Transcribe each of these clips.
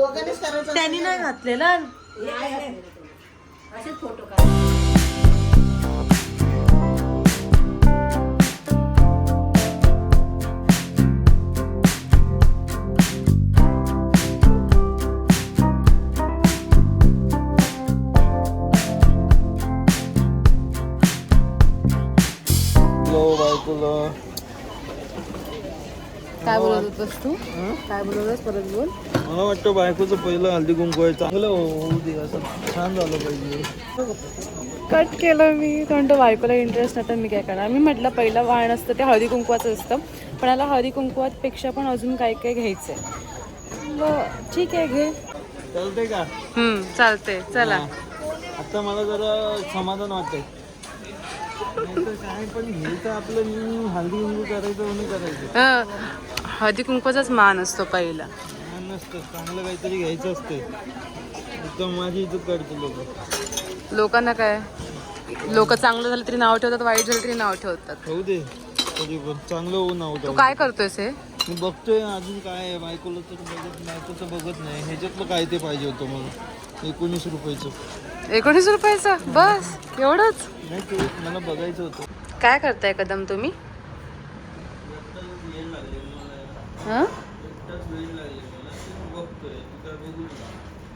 दोघांनीच करायचं त्यांनी नाही घातलेला. असेच फोटो काढ. बायकोला काय बोलत होतस तू? काय बोलत होतस? परत बोल. मला वाटतं बायकोचं पहिलं हल्दी कुंकू आहे. चांगलं होऊ दे असं छान झालं पाहिजे. कट केलं मी. तो म्हणतो बायकोला इंटरेस्ट नाही तर मी काय करणार? मी म्हटलं पहिलं वाण असतं ते हळदी कुंकवाचं असतं. पण याला हळदी कुंकवात पेक्षा पण अजून काय काय घ्यायचं आहे ठीक आहे घे. चालतंय का? चालते चला. आता मला जरा समाधान वाटतंय. हळदी कुंकवाचाच मान असतो पहिला. चांगलं काहीतरी घ्यायचं असते माझी इज्जत काढते लोक. लोकांना काय? लोक चांगलं झालं तरी नाव ठेवतात वाईट झालं तरी नाव ठेवतात. होऊ दे कधी पण चांगलं होऊ नाव तू काय करतोयस हे? मी बघतोय अजून काय आहे बायकोला तर बघत बायकोचं बघत नाही. ह्याच्यातलं काय ते पाहिजे होतं मला? एकोणीस रुपयाचं. एकोणीस रुपयाचा? बस एवढंच? नाही ते मला बघायचं होतं. काय करताय कदम तुम्ही? हं?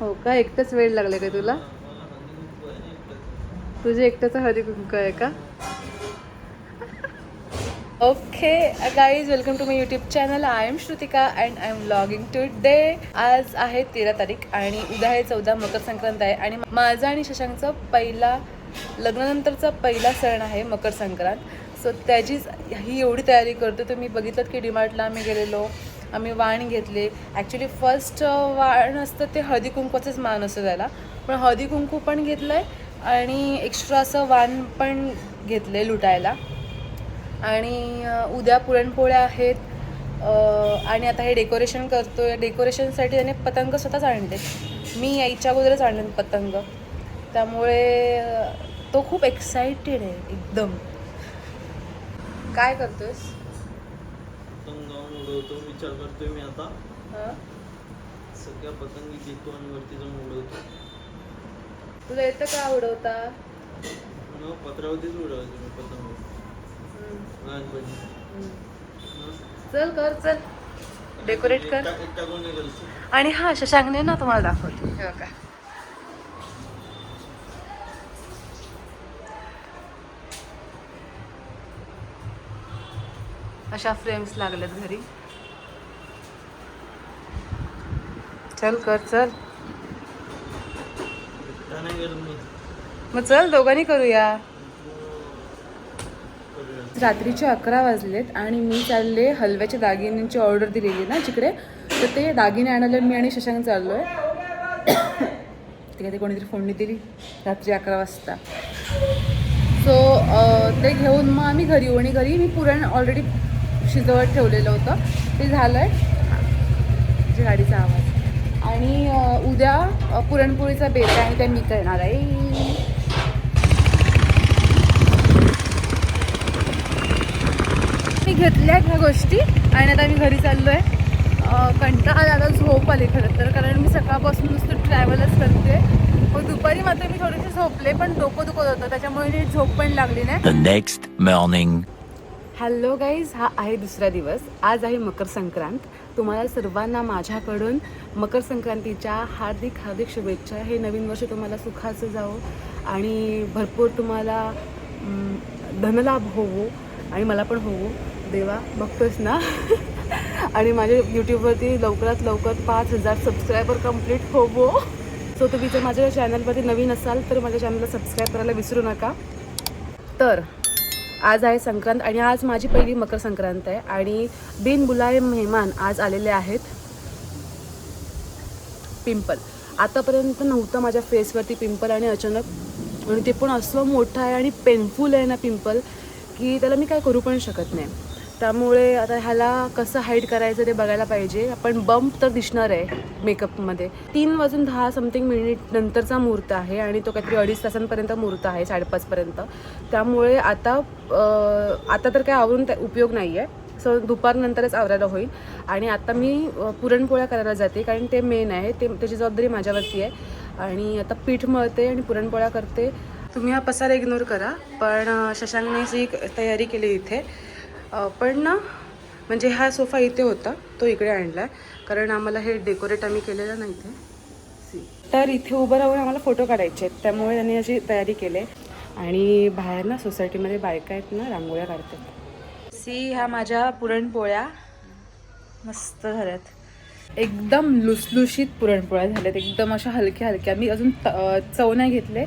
हो का? एकटाच वेळ लागले का तुला? तुझे एकट्याचा हरी कुंक आहे का? Okay guys welcome to my YouTube channel I am Shrutika and I am logging today आज आहे तेरा तारीख आणि उद्या आहे चौदा मकर संक्रांत आहे. आणि माझा आणि शशांकचा पहिला लग्नानंतरचा पहिला सण आहे मकर संक्रांत. सो त्याचीच ही एवढी तयारी करतो तर मी बघितलं की डिमार्टला आम्ही गेलेलो आम्ही वाण घेतले. ॲक्च्युली फर्स्ट वाण असतं ते हळदी कुंकूचंच मान असतं त्याला. पण हळदी कुंकू पण घेतलं आहे आणि एक्स्ट्रा असं वाण पण घेतलं आहे लुटायला. आणि उद्या पुरणपोळ्या आहेत. आणि आता हे डेकोरेशन करतो आहे डेकोरेशनसाठी त्याने पतंग स्वतःच आणले मी यायच्या अगोदरच आणले पतंग. त्यामुळे तो खूप एक्साइटेड आहे एकदम. काय करतोयस? पतंग जाऊन उडवतो विचार करतोय मी आता. हं? सगळ्या पतंगी घेतो आणि वरती जाऊन उडवतो. तुला येतं का उडवता? मग पत्रावरतीच उडवायचं मी पतंग. लहानपणी. हं? चल कर चल. डेकोरेट कर. आणि हा शशांकने ना तुम्हाला दाखवतो. हे अशा फ्रेम्स लागल्यात घरी. चल कर चल. मग चल दोघांनी करूया. करूया. रात्रीचे अकरा वाजलेत आणि मी चालले हलव्याच्या दागिन्यांची ऑर्डर दिलेली ना जिकडे तर ते दागिने आणायला मी आणि शशांक चाललो आहे ते काय ते कोणीतरी फोडणी दिली. रात्री अकरा वाजता. सो ते घेऊन मग आम्ही घरी येऊ आणि घरी. मी पुरण ऑलरेडी शिजवत ठेवलेलं होतं. ते झालं आहे गाडीचा आवाज. आणि उद्या पुरणपोळीचा बेत आहे आणि ते मी करणार आहे. मी घेतल्या ह्या गोष्टी आणि आता मी घरी चाललो आहे कंटाळा आला झोप आली खरं तर कारण मी सकाळपासून नुसतं ट्रॅव्हलच करते मग दुपारी मात्र मी थोडेसे झोपले पण डोकं दुखत होतं. त्याच्यामुळे झोप पण लागली नाही. Next morning. हॅलो गाईज हा आहे दुसरा दिवस. आज आहे मकर संक्रांत. तुम्हाला सर्वांना माझ्याकडून मकर संक्रांतीच्या हार्दिक हार्दिक शुभेच्छा. हे नवीन वर्ष तुम्हाला सुखाचं जावो आणि भरपूर तुम्हाला धनलाभ होवो आणि मला पण होवो. देवा बघतोस ना? आणि माझ्या यूट्यूबवरती लवकरात लवकर पाच हजार सबस्क्रायबर कंप्लीट होवो. सो तुम्ही जर माझ्या चॅनलवरती नवीन असाल तर माझ्या चॅनलला सबस्क्राईब करायला विसरू नका. तर आज आहे संक्रांत आणि आज माझी पहिली मकर संक्रांत आहे. आणि बिन बुलाये मेहमान आज आलेले आहेत. पिंपल. आतापर्यंत नव्हतं माझ्या फेसवरती पिंपल आणि अचानक आणि ते पण असं मोठं आहे आणि पेनफुल आहे ना पिंपल की त्याला मी काय करू पण शकत नाही. त्यामुळे आता ह्याला कसं हाईड करायचं ते बघायला पाहिजे. पण बम्प तर दिसणार आहे मेकअपमध्ये तीन वाजून दहा समथिंग मिनिट नंतरचा मुहूर्त आहे आणि तो काहीतरी अडीच तासांपर्यंत मुहूर्त आहे साडेपाचपर्यंत त्यामुळे आता आता तर काय आवरून त्या उपयोग नाही आहे सो दुपारनंतरच आवरायला होईल. आणि आता मी पुरणपोळ्या करायला जाते कारण ते मेन आहे. ते त्याची जबाबदारी माझ्यावरती आहे. आणि आता पीठ मळते आणि पुरणपोळ्या करते. तुम्ही हा पसारा इग्नोर करा. पण शशांकने जी तयारी केली इथे पण ना म्हणजे हा सोफा इथे होता तो इकडे आणला आहे कारण आम्हाला हे डेकोरेट आम्ही केलेलं नाही इथे See. तर इथे उभं राहून आम्हाला फोटो काढायचे आहेत. त्यामुळे त्यांनी अशी तयारी केली आहे. आणि बाहेर ना सोसायटीमध्ये बायका आहेत ना रांगोळ्या काढतात. सी ह्या माझ्या पुरणपोळ्या. मस्त झाल्यात. एकदम लुसलुशीत पुरणपोळ्या झाल्यात. एकदम अशा हलक्या हलक्या. मी अजून चव नाही घेतले.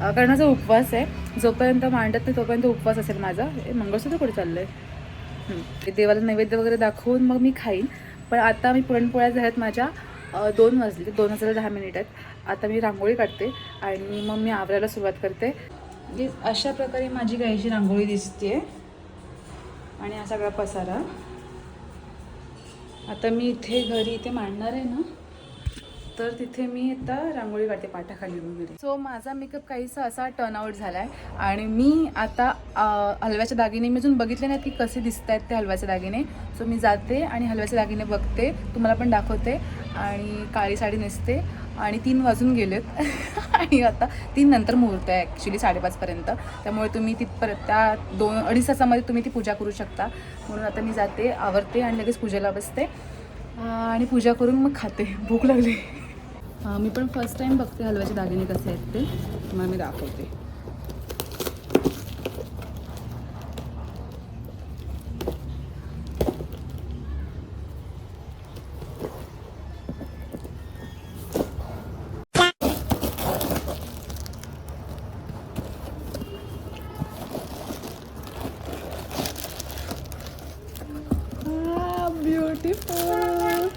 कारण माझा उपवास आहे. जोपर्यंत मांडत नाही तोपर्यंत उपवास असेल माझा. हे मंगळसूत्र कुठे चाललंय? हं. देवाला नैवेद्य वगैरे दाखवून मग मी खाईन. पण आता मी पुरणपोळ्या झाल्यात माझ्या दोन वाजले दोन वाजायला दहा मिनिट आहेत. आता मी रांगोळी काढते आणि मग मी आवरायला सुरुवात करते. म्हणजे अशा प्रकारे माझी गायची रांगोळी दिसते आणि हा सगळा पसारा. आता मी इथे घरी इथे मांडणार आहे ना तर तिथे मी आता रांगोळी काढते पाठाखाली वगैरे सो माझा मेकअप काहीसा असा टर्नआउट झाला आहे आणि मी आता हलव्याच्या हलव्याचे दागिने मी अजून बघितले नाहीत की कसे दिसत आहेत ते हलव्याचे दागिने. सो मी जाते आणि हलव्याचे दागिने बघते. तुम्हाला पण दाखवते. आणि काळी साडी नेसते. आणि तीन वाजून गेलेत. आणि आता तीन नंतर मुहूर्त आहे ॲक्च्युली साडेपाचपर्यंत त्यामुळे तुम्ही तिथपर्यंत त्या दोन अडीच तासामध्ये तुम्ही ती पूजा करू शकता. म्हणून आता मी जाते आवरते आणि लगेच पूजेला बसते. आणि पूजा करून मग खाते. भूक लागली. मी पण फर्स्ट टाईम बघते हलव्याचे दागिने कसे आहेत ते. तुम्हाला मी दाखवते. ब्युटिफुल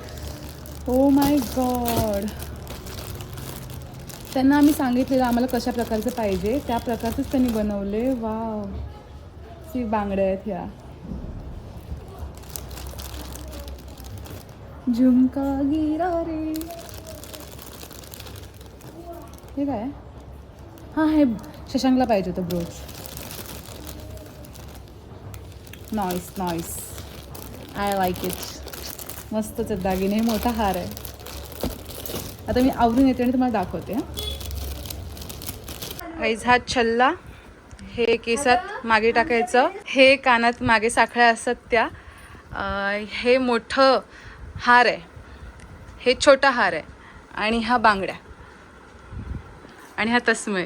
ओ माय गॉड त्यांना आम्ही सांगितलेलं आम्हाला कशा प्रकारचं पाहिजे. त्या प्रकारचंच त्यांनी बनवले. वाव. सी बांगड्या आहेत ह्या. झुमका गिरा रे. हे काय? हां हे शशांकला पाहिजे होतं brooch. Nice nice I like it मस्तच दागिने. मोठा हार आहे. आता मी आवरून येते आणि तुम्हाला दाखवते आईज हा छल्ला हे केसात मागे टाकायचं. हे कानात मागे साखळ्या असतात त्या. हे मोठं हार आहे. हे छोटा हार आहे. आणि हा बांगड्या. आणि हा तस्मय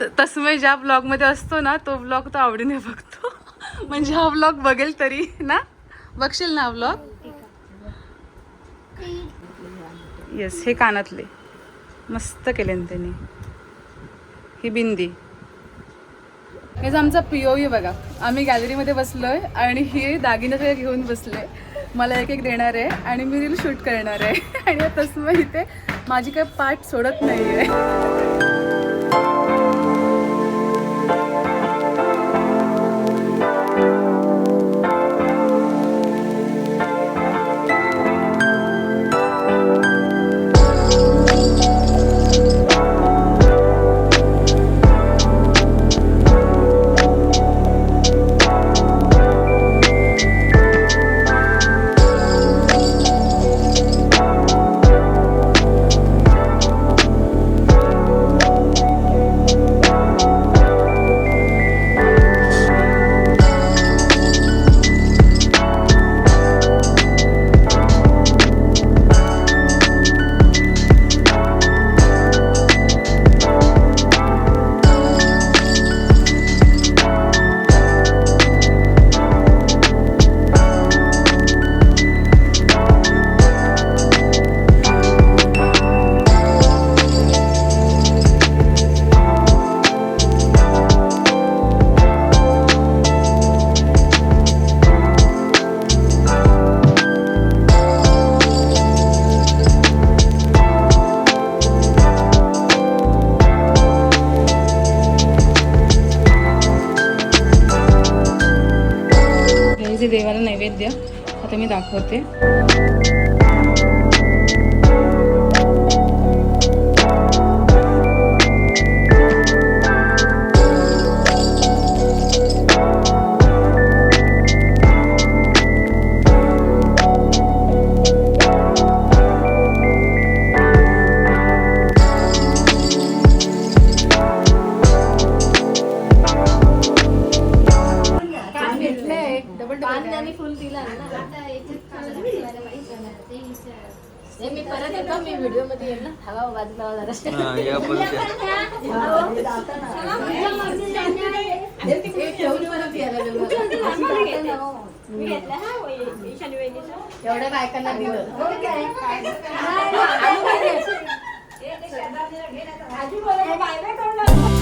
त- तस्मय ज्या ब्लॉगमध्ये असतो ना तो ब्लॉग तो आवडीने बघतो. म्हणजे हा ब्लॉग बघेल तरी ना? बघशील ना हा ब्लॉग येस हे कानातले. मस्त केले ना त्यांनी. ही बिंदी. हेच आमचा पी ओ बघा. आम्ही गॅलरीमध्ये बसलोय आणि हे दागिने घेऊन बसले. मला एक एक देणार आहे आणि मी रील शूट करणार आहे. आणि तसं इथे माझी काही पाठ सोडत नाही आहे जे देवाला नैवेद्य. आता मी दाखवते. मी परत येतो मी व्हिडिओमध्ये येईल ना हवा बाजूला जरा हा, या परत एवढ्या बायकांना दिलं बाय बाय करून